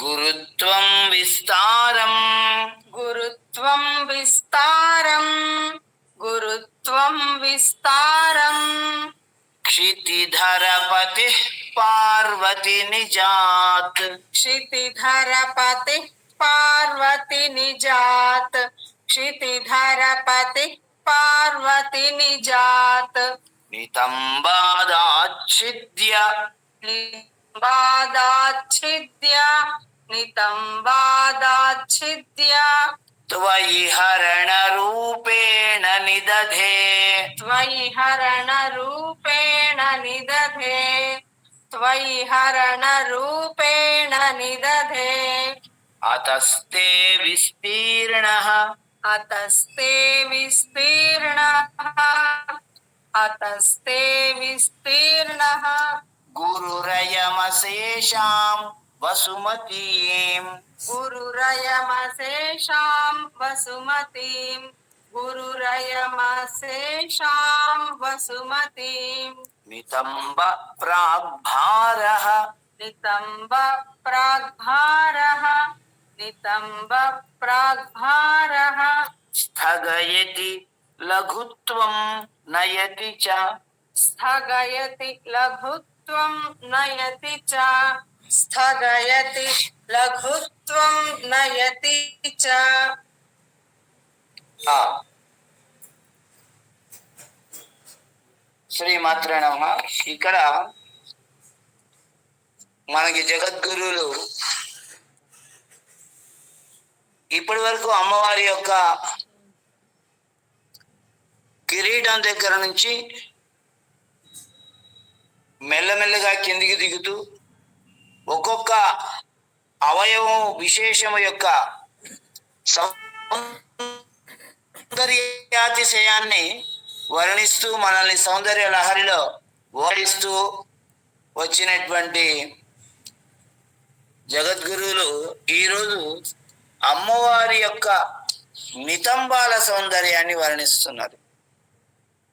गुरुत्वं विस्तारम् गुरुत्वं विस्तारम् गुरुत्वं विस्तारम् क्षितिधरपतिः पार्वतिनिजात् क्षितिधरपतिः पार्वतिनिजात् क्षितिधरपतिः पार्वतिनिजात् नितम्बादाच्छिद्य। बादाच्छिद्य नितम् बादाच्छिद्य। त्वयि हरणरूपेण निदधे। त्वयि हरणरूपेण निदधे। त्वयि हरणरूपेण निदधे। अतस्ते विस्तीर्णः। अतस्ते विस्तीर्णः। अतस्ते विस्तीर्णः। गुरुरयमशेषां वसुमतीं गुरुरयमशेषां वसुमतीं गुरुरयमशेषां वसुमतीं नितम्ब प्राग्भारः। नितम्ब प्राग्भारः। नितम्ब प्राग्भारः। स्थगयति लघुत्वं नयति च। स्थगयति लघुत्वं नयति च स्थगयति लघुत्वं नयति च ఆ. శ్రీమాత్ర నమ ఇక్కడ మనకి జగద్గురువులు ఇప్పటి వరకు అమ్మవారి యొక్క కిరీటం దగ్గర నుంచి మెల్లమెల్లగా కిందికి దిగుతూ ఒక్కొక్క అవయవం విశేషము యొక్క సౌందర్యాతిశయాన్ని వర్ణిస్తూ మనల్ని సౌందర్య లహరిలో ఓడిస్తూ వచ్చినటువంటి జగద్గురువులు ఈరోజు అమ్మవారి యొక్క నితంబాల సౌందర్యాన్ని వర్ణిస్తున్నారు.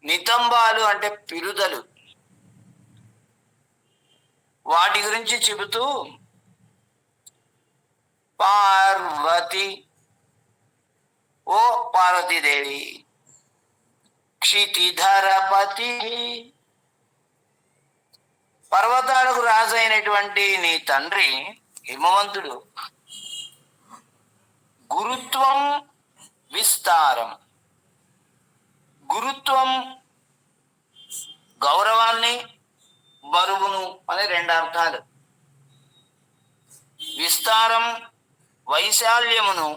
నితంబాలు అంటే పిరుదలు. వాటి గురించి చెబుతూ పార్వతి ఓ పార్వతీదేవి క్షితిధరపతి పర్వతాలకు రాజు అయినటువంటి నీ తండ్రి హిమవంతుడు. గురుత్వం విస్తారం. గురుత్వం గౌరవాన్ని అనే రెండు అర్థాలు. విస్తారం వైశాల్యమును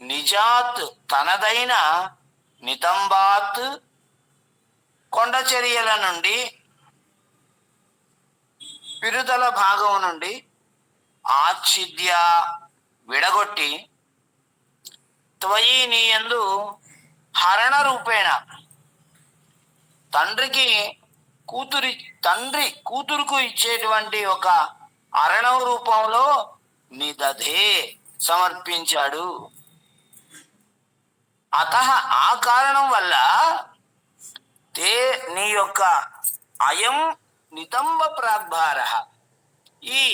నిజాత్ తనదైన నితంబాత్ కొండచర్యల నుండి పిరుదల భాగం నుండి ఆచ్ఛిద్య విడగొట్టి త్వయి నీయందు హరణ రూపేణ తండ్రికి కూతురి తండ్రి కూతురుకు ఇచ్చేటువంటి ఒక అరణవ రూపంలో నిదధే సమర్పించాడు. అత ఆ కారణం వల్ల తే నీ యొక్క అయం నితంబ ప్రాగ్భార. ఈ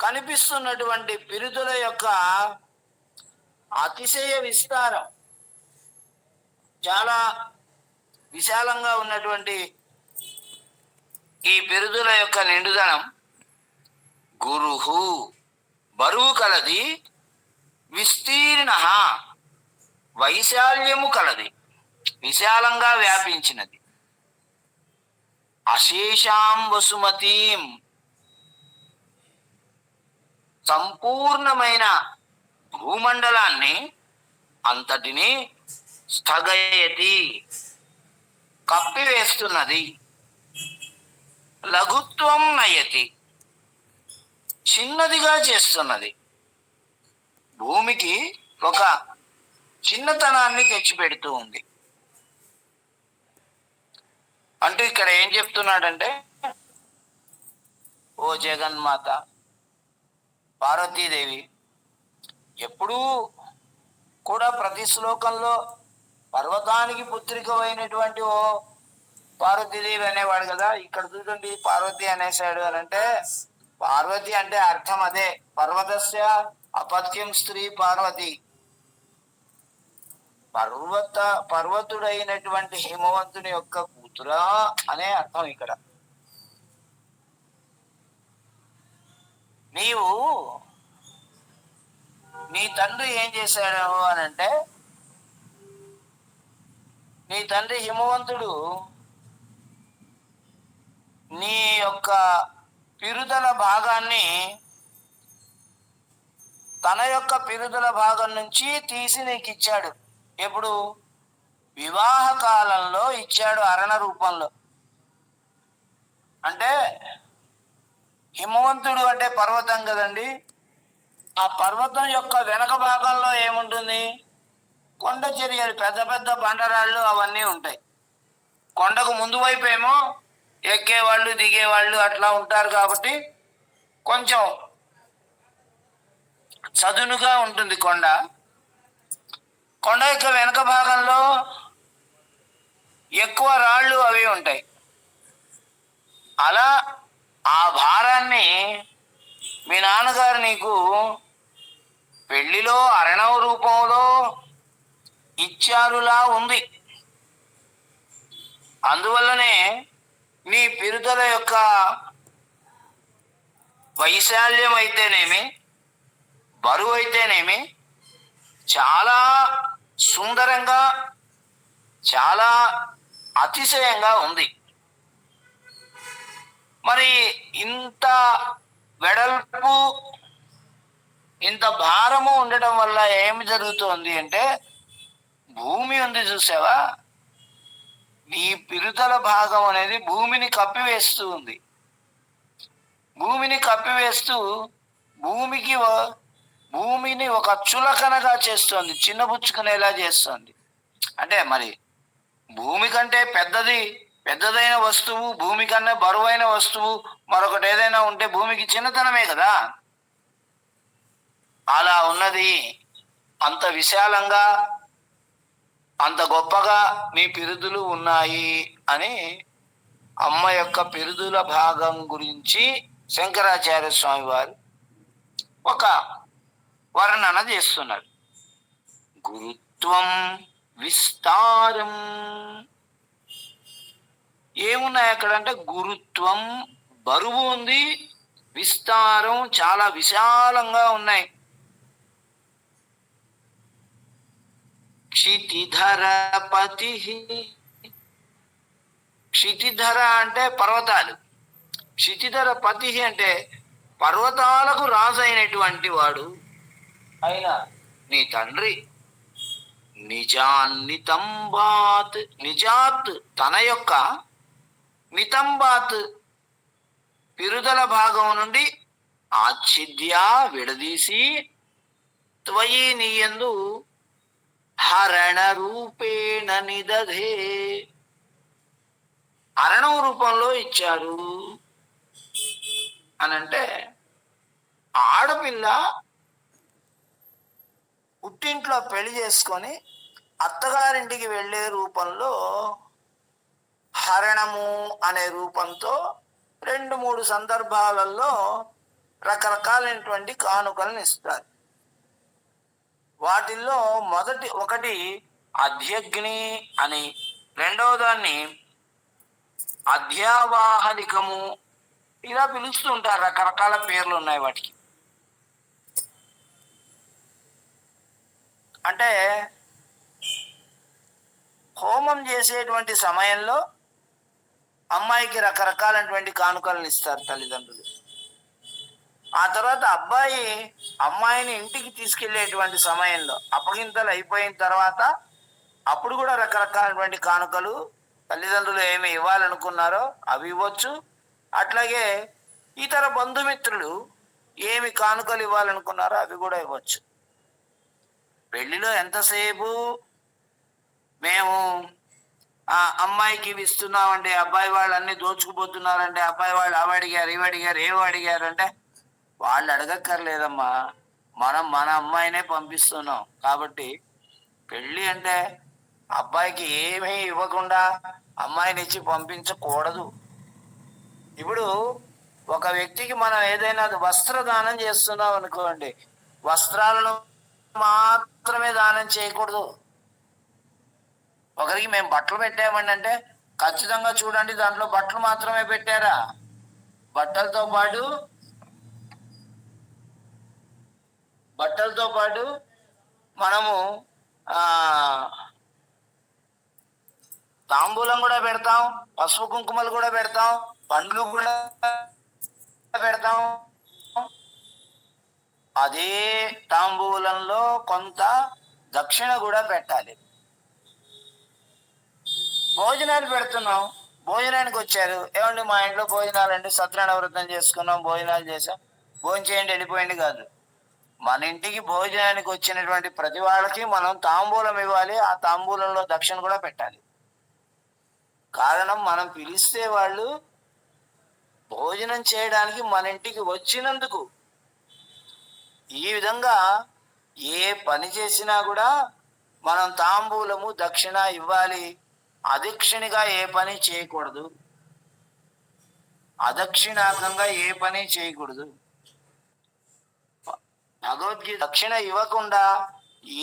కనిపిస్తున్నటువంటి పిరుదుల యొక్క అతిశయ విస్తారం చాలా విశాలంగా ఉన్నటువంటి ఈ బిరుదుల యొక్క నిండుదనం గురుహు బరువు కలది విస్తీర్ణ వైశాల్యము కలది విశాలంగా వ్యాపించినది. అశేషాం వసుమతీం సంపూర్ణమైన భూమండలాన్ని అంతటిని స్థగయతి. కప్పివేస్తున్నది లఘుత్వం నయతి. చిన్నదిగా చేస్తున్నది. భూమికి ఒక చిన్నతనాన్ని తెచ్చిపెడుతూ ఉంది. అంటూ ఇక్కడ ఏం చెప్తున్నాడంటే ఓ జగన్మాత పార్వతీదేవి ఎప్పుడూ కూడా ప్రతి శ్లోకంలో పర్వతానికి పుత్రికమైనటువంటి ఓ పార్వతీదేవి అనేవాడు కదా. ఇక్కడ చూడండి పార్వతి అనేసాడు అని అంటే పార్వతి అంటే అర్థం అదే. పర్వతస్య అపత్యం స్త్రీ పార్వతి. పర్వత పర్వతుడైనటువంటి హిమవంతుని యొక్క కూతురా అనే అర్థం ఇక్కడ. నీవు నీ తండ్రి ఏం చేశాడు అని అంటే నీ తండ్రి హిమవంతుడు నీ యొక్క పిరుదల భాగాన్ని తన యొక్క పిరుదల భాగం నుంచి తీసి నీకు ఇచ్చాడు ఎప్పుడు? వివాహ కాలంలో ఇచ్చాడు అరణ రూపంలో. అంటే హిమవంతుడు అంటే పర్వతం కదండి. ఆ పర్వతం యొక్క వెనక భాగంలో ఏముంటుంది? కొండ చర్యలు పెద్ద పెద్ద బండరాళ్ళు అవన్నీ ఉంటాయి. కొండకు ముందు వైపు ఏమో ఎక్కేవాళ్ళు దిగేవాళ్ళు అట్లా ఉంటారు కాబట్టి కొంచెం చదునుగా ఉంటుంది కొండ. కొండ యొక్క వెనక భాగంలో ఎక్కువ రాళ్ళు అవి ఉంటాయి. అలా ఆ భారాన్ని మీ నాన్నగారు నీకు పెళ్ళిలో అరణవ రూపంలో ఇచ్చారులా ఉంది. అందువల్లనే నీ పిరుదల యొక్క వైశాల్యం అయితేనేమి బరువు అయితేనేమి చాలా సుందరంగా చాలా అతిశయంగా ఉంది. మరి ఇంత వెడల్పు ఇంత భారము ఉండటం వల్ల ఏమి జరుగుతోంది అంటే భూమి ఉంది చూసావా? నీ పిరుతల భాగం అనేది భూమిని కప్పివేస్తూ ఉంది. భూమిని కప్పివేస్తూ భూమికి భూమిని ఒక చులకనగా చేస్తోంది. చిన్నబుచ్చుకునేలా చేస్తోంది? అంటే మరి భూమి కంటే పెద్దది పెద్దదైన వస్తువు భూమి కన్నా బరువైన వస్తువు మరొకటి ఏదైనా ఉంటే భూమికి చిన్నతనమే కదా? అలా ఉన్నది అంత విశాలంగా అంత గొప్పగా మీ పిరుదులు ఉన్నాయి అని అమ్మ యొక్క పిరుదుల భాగం గురించి శంకరాచార్య స్వామి వారు ఒక వర్ణన చేస్తున్నారు. గురుత్వం విస్తారం. ఏమున్నాయి అక్కడ అంటే గురుత్వం బరువు ఉంది విస్తారం చాలా విశాలంగా ఉన్నాయి. క్షితిధర పతి క్షితిధర అంటే పర్వతాలు. క్షితిధర పతి అంటే పర్వతాలకు రాజు అయినటువంటి వాడు. అయినా నీ తండ్రి నిజాన్నితంబాత్ నిజాత్ తన యొక్క నితంబాత్ పిరుదల భాగం నుండి ఆచ్ఛిద్య విడదీసి త్వయి నీయందు హరణ రూపేణ నిదధే. హరణం రూపంలో ఇచ్చారు. అనంటే ఆడపిల్ల పుట్టింట్లో పెళ్ళి చేసుకొని అత్తగారింటికి వెళ్ళే రూపంలో హరణము అనే రూపంతో రెండు మూడు సందర్భాలలో రకరకాలైనటువంటి కానుకలను ఇస్తారు. వాటిల్లో మొదటి ఒకటి అధ్యగ్ని అని. రెండవ దాన్ని అధ్యావాహనికము ఇలా పిలుస్తుంటారు రకరకాల పేర్లు ఉన్నాయి వాటికి. అంటే హోమం చేసేటువంటి సమయంలో అమ్మాయికి రకరకాలైనటువంటి కానుకలను ఇస్తారు తల్లిదండ్రులు. ఆ తర్వాత అబ్బాయి అమ్మాయిని ఇంటికి తీసుకెళ్ళేటువంటి సమయంలో అప్పగింతలు అయిపోయిన తర్వాత అప్పుడు కూడా రకరకాలైనటువంటి కానుకలు తల్లిదండ్రులు ఏమి ఇవ్వాలనుకున్నారో అవి ఇవ్వచ్చు. అట్లాగే ఇతర బంధుమిత్రులు ఏమి కానుకలు ఇవ్వాలనుకున్నారో అవి కూడా ఇవ్వచ్చు. పెళ్ళిలో ఎంతసేపు మేము ఆ అమ్మాయికి ఇవి ఇస్తున్నామంటే అబ్బాయి వాళ్ళు అన్ని దోచుకుపోతున్నారంటే అబ్బాయి వాళ్ళు అవి అడిగారు ఇవి అడిగారు ఏవి అడిగారు అంటే వాళ్ళు అడగక్కర్లేదమ్మా. మనం మన అమ్మాయినే పంపిస్తున్నాం. కాబట్టి పెళ్ళి అంటే అబ్బాయికి ఏమీ ఇవ్వకుండా అమ్మాయిని ఇచ్చి పంపించకూడదు. ఇప్పుడు ఒక వ్యక్తికి మనం ఏదైనా వస్త్రదానం చేస్తున్నాం అనుకోండి వస్త్రాలను మాత్రమే దానం చేయకూడదు. ఒకరికి మేము బట్టలు పెట్టామండి అంటే ఖచ్చితంగా చూడండి దాంట్లో బట్టలు మాత్రమే పెట్టారా? బట్టలతో పాటు బట్టలతో పాటు మనము తాంబూలం కూడా పెడతాం పసుపు కుంకుమలు కూడా పెడతాం పండ్లు కూడా పెడతాం. అదే తాంబూలంలో కొంత దక్షిణ కూడా పెట్టాలి. భోజనాలు పెడుతున్నాం. భోజనానికి వచ్చారు. ఏమండి మా ఇంట్లో భోజనాలు అండి సత్యనారాయణ వ్రతం చేసుకున్నాం భోజనాలు చేసాం భోజనం చేయండి వెళ్ళిపోయింది కాదు. మన ఇంటికి భోజనానికి వచ్చినటువంటి ప్రతి వాళ్ళకి మనం తాంబూలం ఇవ్వాలి ఆ తాంబూలంలో దక్షిణ కూడా పెట్టాలి. కారణం మనం పిలిస్తే వాళ్ళు భోజనం చేయడానికి మన ఇంటికి వచ్చినందుకు. ఈ విధంగా ఏ పని చేసినా కూడా మనం తాంబూలము దక్షిణ ఇవ్వాలి. అదక్షిణగా ఏ పని చేయకూడదు. అదక్షిణాకంగా ఏ పని చేయకూడదు. భగవద్గీత దక్షిణ ఇవ్వకుండా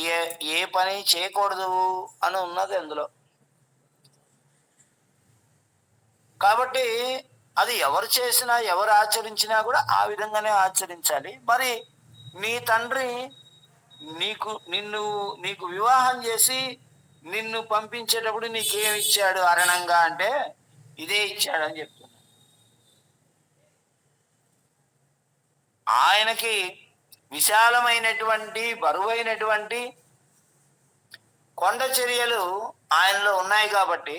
ఏ ఏ పని చేయకూడదు అని ఉన్నది అందులో. కాబట్టి అది ఎవరు చేసినా ఎవరు ఆచరించినా కూడా ఆ విధంగానే ఆచరించాలి. మరి నీ తండ్రి నీకు నిన్ను నీకు వివాహం చేసి నిన్ను పంపించేటప్పుడు నీకేమి ఇచ్చాడు అరణంగా అంటే ఇదే ఇచ్చాడు అని చెప్తున్నా ఆయనకి విశాలమైనటువంటి బరువైనటువంటి కొండ చర్యలు ఆయనలో ఉన్నాయి కాబట్టి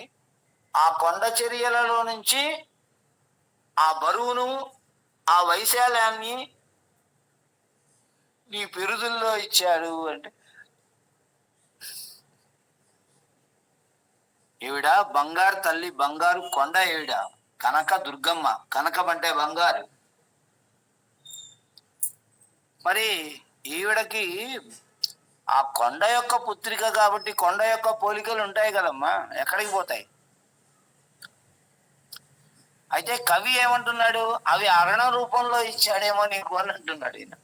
ఆ కొండ చర్యలలో నుంచి ఆ బరువును ఆ వైశాల్యాన్ని నీ పిరుదుల్లో ఇచ్చాడు అంటే. ఈవిడ బంగారు తల్లి బంగారు కొండ ఈవిడ కనక దుర్గమ్మ కనకమంటే బంగారు. మరి ఈవిడకి ఆ కొండ యొక్క పుత్రిక కాబట్టి కొండ యొక్క పోలికలు ఉంటాయి కదమ్మా ఎక్కడికి పోతాయి? అయితే కవి ఏమంటున్నాడు అవి అరణ రూపంలో ఇచ్చాడేమో నీకు అని అంటున్నాడు ఈయన.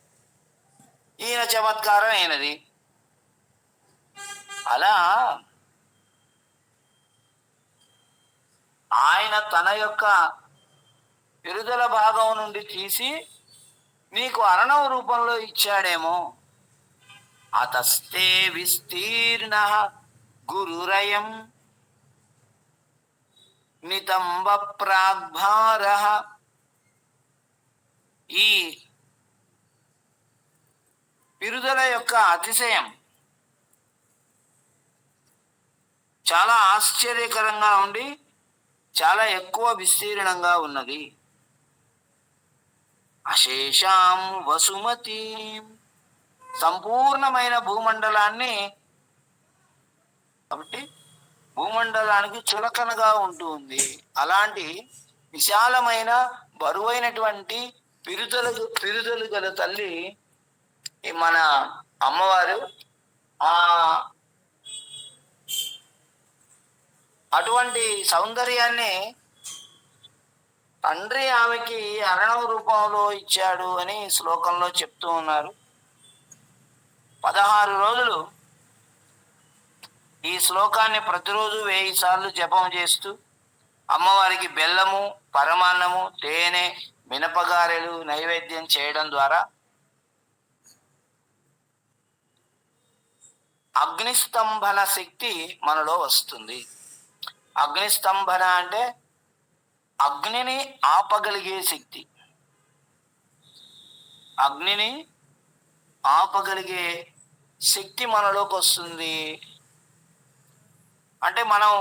ఈయన చమత్కారం అయినది అలా ఆయన తన యొక్క విరుదల భాగం నుండి తీసి నీకు అరణం రూపంలో ఇచ్చాడేమో. అతస్తే విస్తీర్ణ గురురయం నితంబ ప్రాగ్భార. ఈ పిరుదల యొక్క అతిశయం చాలా ఆశ్చర్యకరంగా ఉండి చాలా ఎక్కువ విస్తీర్ణంగా ఉన్నది. అశేషాం వసుమతి. సంపూర్ణమైన భూమండలాన్ని కాబట్టి భూమండలానికి చులకనగా ఉంటుంది. అలాంటి విశాలమైన బరువైనటువంటి పిరుదలు పిరుదలు గల తల్లి మన అమ్మవారు ఆ అటువంటి సౌందర్యాన్ని తండ్రి ఆమెకి అరణం రూపంలో ఇచ్చాడు అని శ్లోకంలో చెప్తూ ఉన్నారు. పదహారు రోజులు ఈ శ్లోకాన్ని ప్రతిరోజు వెయ్యి సార్లు జపం చేస్తూ అమ్మవారికి బెల్లము పరమాన్నము తేనె మినపగారెలు నైవేద్యం చేయడం ద్వారా అగ్నిస్తంభన శక్తి మనలో వస్తుంది. అగ్నిస్తంభన అంటే అగ్నిని ఆపగలిగే శక్తి. అగ్నిని ఆపగలిగే శక్తి మనలోకి వస్తుంది. అంటే మనం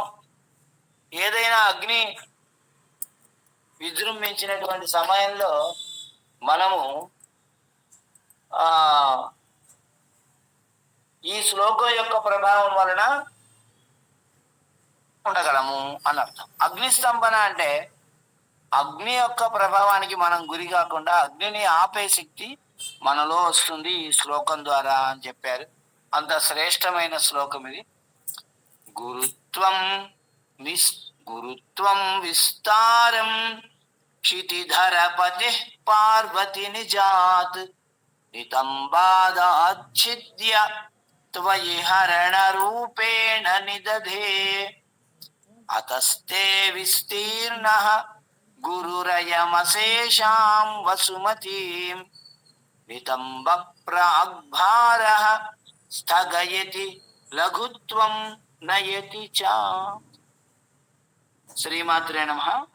ఏదైనా అగ్ని విజృంభించినటువంటి సమయంలో మనము ఆ ఈ శ్లోకం యొక్క ప్రభావం వలన ఉండగలము అని అర్థం అగ్నిస్తంభన అంటే అగ్ని యొక్క ప్రభావానికి మనం గురి కాకుండా అగ్నిని ఆపే శక్తి మనలో వస్తుంది ఈ శ్లోకం ద్వారా అని చెప్పారు. అంత శ్రేష్టమైన శ్లోకం ఇది. గురుత్వం విస్ గురుత్వం విస్తారం క్షితిధరపతి పార్వతి నిజాత్ నితంబాదాచ్ఛిద్య త్వయి హరణ రూపేణ నిదధే. అతస్తే విస్తీర్ణ गुरुरयमशेषां वसुमतीं वितम्बप्रग्भारः स्थगयति लघुत्वं नयति च। श्रीमात्रे नमः।